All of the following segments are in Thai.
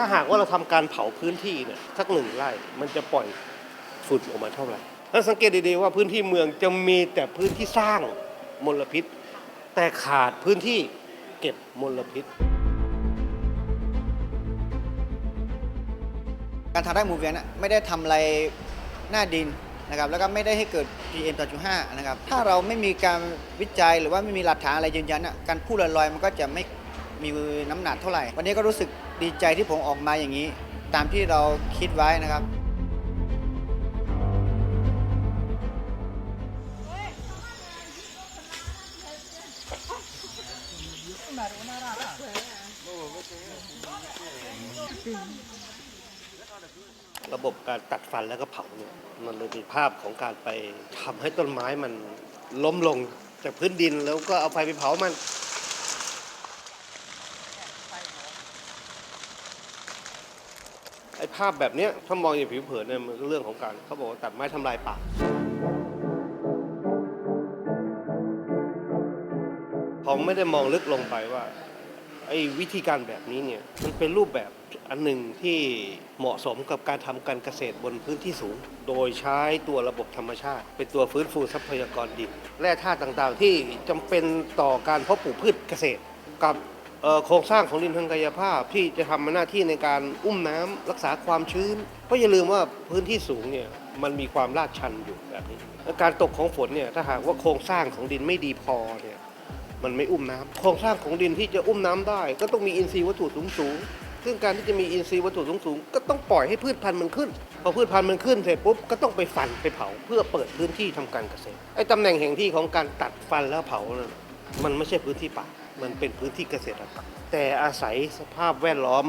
ถ้าหากว่าเราทำการเผาพื้นที่เนี่ยสักหนึ่งไร่มันจะปล่อยฝุ่นออกมาเท่าไหร่ถ้าสังเกตดีๆว่าพื้นที่เมืองจะมีแต่พื้นที่สร้างมลพิษ แต่ขาดพื้นที่เก็บมลพิษ การทำไร่หมุนเวียนน่ะไม่ได้ทำอะไรหน้าดินนะครับแล้วก็ไม่ได้ให้เกิด PM 2.5 นะครับ ถ้าเราไม่มีการวิจัยหรือว่าไม่มีหลักฐานอะไรยืนยันน่ะการพูดลอยๆมันก็จะไม่ มีน้ำหนักเท่าไหร่ วันนี้ก็รู้สึกดีใจที่ผมออกมาอย่างนี้ ตามที่เราคิดไว้นะครับ ระบบการตัดฟันแล้วก็เผาเนี่ยมันเลยมีภาพของการไปทำให้ต้นไม้มันล้มลงจากพื้นดินแล้วก็เอาไฟไปเผามัน ไอ้ ภาพแบบเนี้ยถ้ามองอย่างผิวเผินเนี่ยมันก็เรื่องของการเขาบอกว่าตัดไม้ทำลายป่าผมไม่ได้มองลึกลงไปว่าไอ้วิธีการแบบนี้เนี่ยมันเป็นรูปแบบอันหนึ่งที่เหมาะสมกับการทำการเกษตรบนพื้นที่สูง โดยใช้ตัวระบบธรรมชาติ เป็นตัวฟื้นฟูทรัพยากรดินแร่ธาตุต่างๆ ที่จำเป็นต่อการเพาะปลูกพืชเกษตรกับ โครงสร้างของดินทางกายภาพที่จะทำหน้าที่ในการอุ้มน้ำรักษาความชื้น เพราะอย่าลืมว่าพื้นที่สูงเนี่ยมันมีความลาดชันอยู่แบบนี้ การตกของฝนเนี่ยถ้าหากว่าโครงสร้างของดินไม่ดีพอเนี่ยมันไม่อุ้มน้ำโครงสร้างของดินที่จะอุ้มน้ำได้ ก็ต้องมีอินทรีย์วัตถุสูงสูงๆซึ่งการที่จะมีอินทรีย์วัตถุสูงสูงๆก็ต้องปล่อยให้พืชพันธุ์มันขึ้น พอพืชพันธุ์มันขึ้นเสร็จปุ๊บก็ต้องไปฟันไปเผา เพื่อเปิดพื้นที่ทำการเกษตรไอ้ตำแหน่งแห่งที่ของการตัดฟันแล้วเผานั่นมันไม่ใช่พื้นที่ป่า มันเป็นพื้นที่เกษตรกรรมแต่อาศัยสภาพแวดล้อม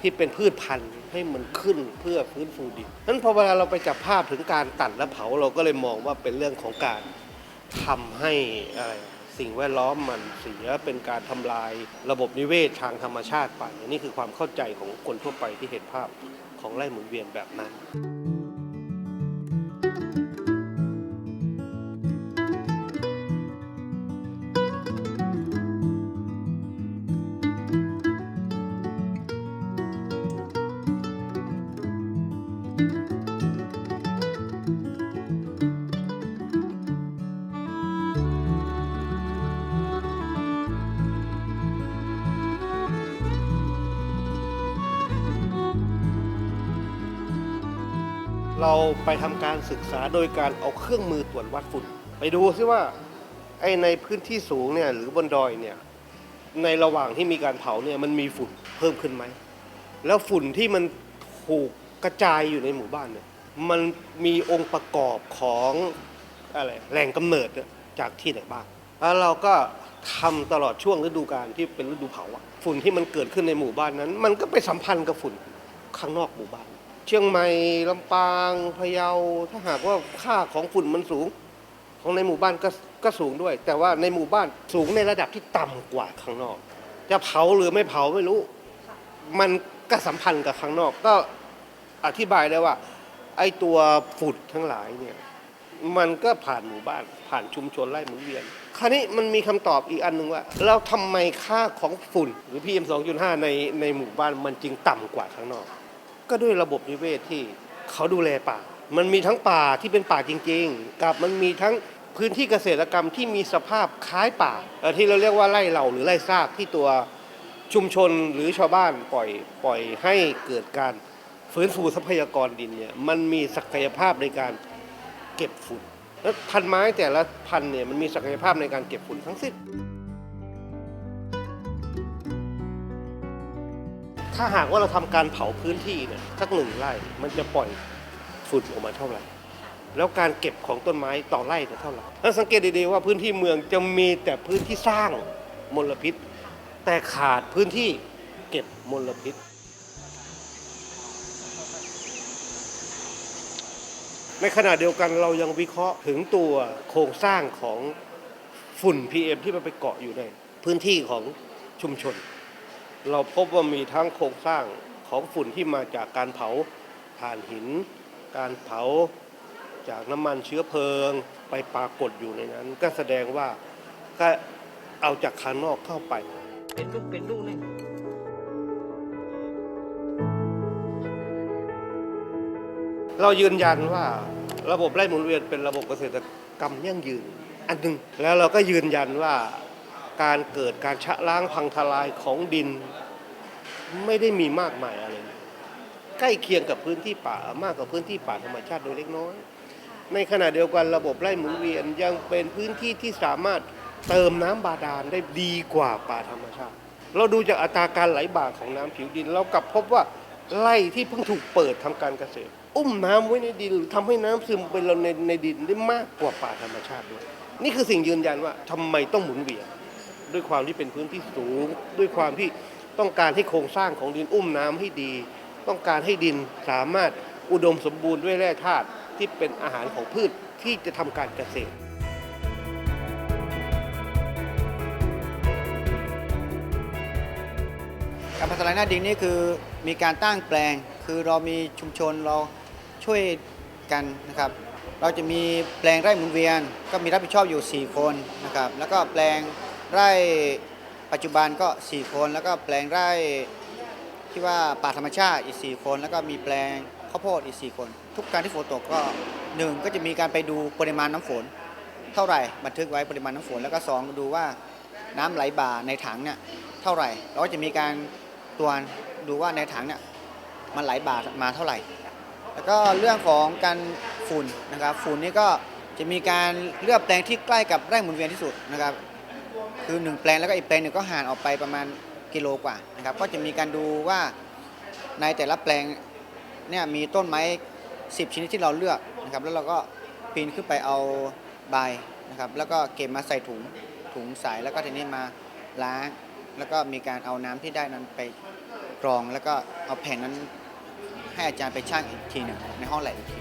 ที่เป็นพืชพันธุ์ให้มันขึ้นเพื่อฟื้นฟูดินนั้นพอเวลาเราไปจับภาพถึงการตัดและเผาเราก็เลยมองว่าเป็นเรื่องของการทำให้อะไรสิ่งแวดล้อมมันเสียเป็นการทำลายระบบนิเวศทางธรรมชาติไปนนี้คือความเข้าใจของคนทั่วไปที่เห็นภาพของไร่หมุนเวียนแบบนั้น เราไปทำการศึกษาโดยการเอาเครื่องมือตรวจวัดฝุ่น ไปดูซิว่าไอ้ในพื้นที่สูงเนี่ยหรือบนดอยเนี่ยในระหว่างที่มีการเผาเนี่ยมันมีฝุ่นเพิ่มขึ้นไหม แล้วฝุ่นที่มันถูกกระจายอยู่ในหมู่บ้านเนี่ยมันมีองค์ประกอบของอะไรแหล่งกำเนิดเนี่ยจากที่ไหนบ้างแล้วเราก็ทำตลอดช่วงฤดูกาลที่เป็นฤดูเผาอะฝุ่นที่มันเกิดขึ้นในหมู่บ้านนั้น มันก็ไปสัมพันธ์กับฝุ่นข้างนอกหมู่บ้าน เชียงใหม่ลำปางพะเยา ถ้าหากว่าค่าของฝุ่นมันสูง ของในหมู่บ้านก็ก็สูงด้วย แต่ว่าในหมู่บ้านสูงในระดับที่ต่ำกว่าข้างนอก จะเผาหรือไม่เผาไม่รู้ มันก็สัมพันธ์กับข้างนอก ก็อธิบายได้ว่า ไอ้ตัวฝุ่นทั้งหลายเนี่ยมันก็ผ่านหมู่บ้านผ่านชุมชนไร่หมุนเวียน คราวนี้มันมีคำตอบอีกอันหนึ่งว่า แล้วทำไมค่าของฝุ่น หรือ PM 2.5ในในหมู่บ้านมันจึงต่ำกว่าข้างนอก ก็ด้วยระบบนิเวศที่เขาดูแลป่า มันมีทั้งป่าที่เป็นป่าจริง ๆ กับมันมีทั้งพื้นที่เกษตรกรรมที่มีสภาพคล้ายป่าที่เราเรียกว่าไร่เหล่าหรือไร่ซากที่ตัวชุมชนหรือชาวบ้านปล่อยปล่อยให้เกิดการฟื้นฟูทรัพยากรดินเนี่ยมันมีศักยภาพในการเก็บฝุ่นแล้วพันไม้แต่ละพันเนี่ยมันมีศักยภาพในการเก็บฝุ่นทั้งสิ้น ถ้าหากว่าเราทำการเผาพื้นที่เนี่ยสักหนึ่งไร่มันจะปล่อยฝุ่นออกมาเท่าไหร่ แล้วการเก็บของต้นไม้ต่อไร่เนี่ยเท่าไหร่แล้วสังเกตดีๆว่าพื้นที่เมืองจะมีแต่พื้นที่สร้างมลพิษ แต่ขาดพื้นที่เก็บมลพิษ ในขณะเดียวกันเรายังวิเคราะห์ถึงตัวโครงสร้างของฝุ่น PM ที่มันไปเกาะอยู่ในพื้นที่ของชุมชน เราพบว่ามีทั้งโครงสร้างของฝุ่นที่มาจากการเผาถ่านหิน การเผาจากน้ำมันเชื้อเพลิงไปปรากฏอยู่ในนั้น ก็แสดงว่าก็เอาจากข้างนอกเข้าไป เป็นลูกเป็นลูกนี่เรายืนยันว่าระบบไร่หมุนเวียนเป็นระบบเกษตรกรรมยั่งยืน อันหนึ่งแล้วเราก็ยืนยันว่า การเกิดการชะล้างพังทลายของดิน ไม่ได้มีมากมายอะไร ใกล้เคียงกับพื้นที่ป่ามากกว่าพื้นที่ป่าธรรมชาติโดยเล็กน้อย ในขณะเดียวกันระบบไร่หมุนเวียนยังเป็นพื้นที่ที่สามารถเติมน้ำบาดาลได้ดีกว่าป่าธรรมชาติ เราดูจากอัตราการไหลบ่าของน้ำผิวดิน เรากลับพบว่าไร่ที่เพิ่งถูกเปิดทำการเกษตร อุ้มน้ำไว้ในดินทำให้น้ำซึมไปลงในในดินได้มากกว่าป่าธรรมชาติด้วย นี่คือสิ่งยืนยันว่าทำไมต้องหมุนเวียน ด้วยความที่เป็นพื้นที่สูง ด้วยความที่ต้องการให้โครงสร้างของดินอุ้มน้ำให้ดี ต้องการให้ดินสามารถอุดมสมบูรณ์ด้วยแร่ธาตุที่เป็นอาหารของพืชที่จะทำการเกษตรการพัฒนาหน้าดินนี่คือมีการตั้งแปลง คือเรามีชุมชนเราช่วยกันนะครับ เราจะมีแปลงไร่หมุนเวียน ก็มีรับผิดชอบอยู่ 4 คนนะครับ แล้วก็แปลง ไร่ปัจจุบันก็ 4 คน แล้วก็แปลงไร่ที่ว่าป่าธรรมชาติอีก 4 คน แล้วก็มีแปลงข้าวโพดอีก 4 คน ทุกการที่ฝนตกก็หนึ่งก็จะมีการไปดูปริมาณน้ำฝน เท่าไหร่บันทึกไว้ปริมาณน้ำฝน แล้วก็สองดูว่าน้ำไหลบ่าในถังเนี่ยเท่าไหร่เราก็จะมีการตรวจดูว่าในถังเนี่ยมันไหลบ่ามาเท่าไหร่ แล้วก็เรื่องของการฝุ่นนะครับฝุ่นนี่ก็จะมีการเลือกแปลงที่ใกล้กับไร่หมุนเวียนที่สุดนะครับ คือหนึ่งแปลงแล้วก็อีกแปลงหนึ่งก็ห่างออกไปประมาณกิโลกว่านะครับก็จะมีการดูว่าในแต่ละแปลงเนี่ยมีต้นไม้ 10 ชนิดที่เราเลือกนะครับแล้วเราก็ปีนขึ้นไปเอาใบนะครับแล้วก็เก็บมาใส่ถุงถุงใสแล้วก็ทีนี้มาล้าง แล้วก็มีการเอาน้ำที่ได้นั้นไปกรอง แล้วก็เอาแผ่นนั้นให้อาจารย์ไปช่างอีกทีหนึ่งในห้องแลบอีกที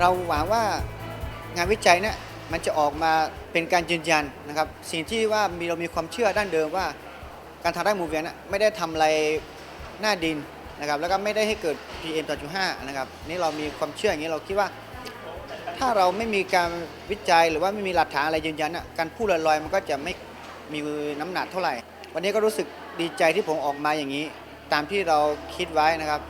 เราหวังว่างานวิจัยเนี่ยมันจะออกมาเป็นการยืนยันนะครับ สิ่งที่ว่ามีเรามีความเชื่อด้านเดิมว่า การทำไร่หมุนเวียนน่ะไม่ได้ทำอะไรหน้าดินนะครับ แล้วก็ไม่ได้ให้เกิด PM 2.5 นะครับ นี่เรามีความเชื่ออย่างนี้เราคิดว่า ถ้าเราไม่มีการวิจัยหรือว่าไม่มีหลักฐานอะไรยืนยันน่ะการพูดลอยๆมันก็จะไม่มีน้ำหนักเท่าไหร่ วันนี้ก็รู้สึกดีใจที่ผมออกมาอย่างนี้ ตามที่เราคิดไว้นะครับ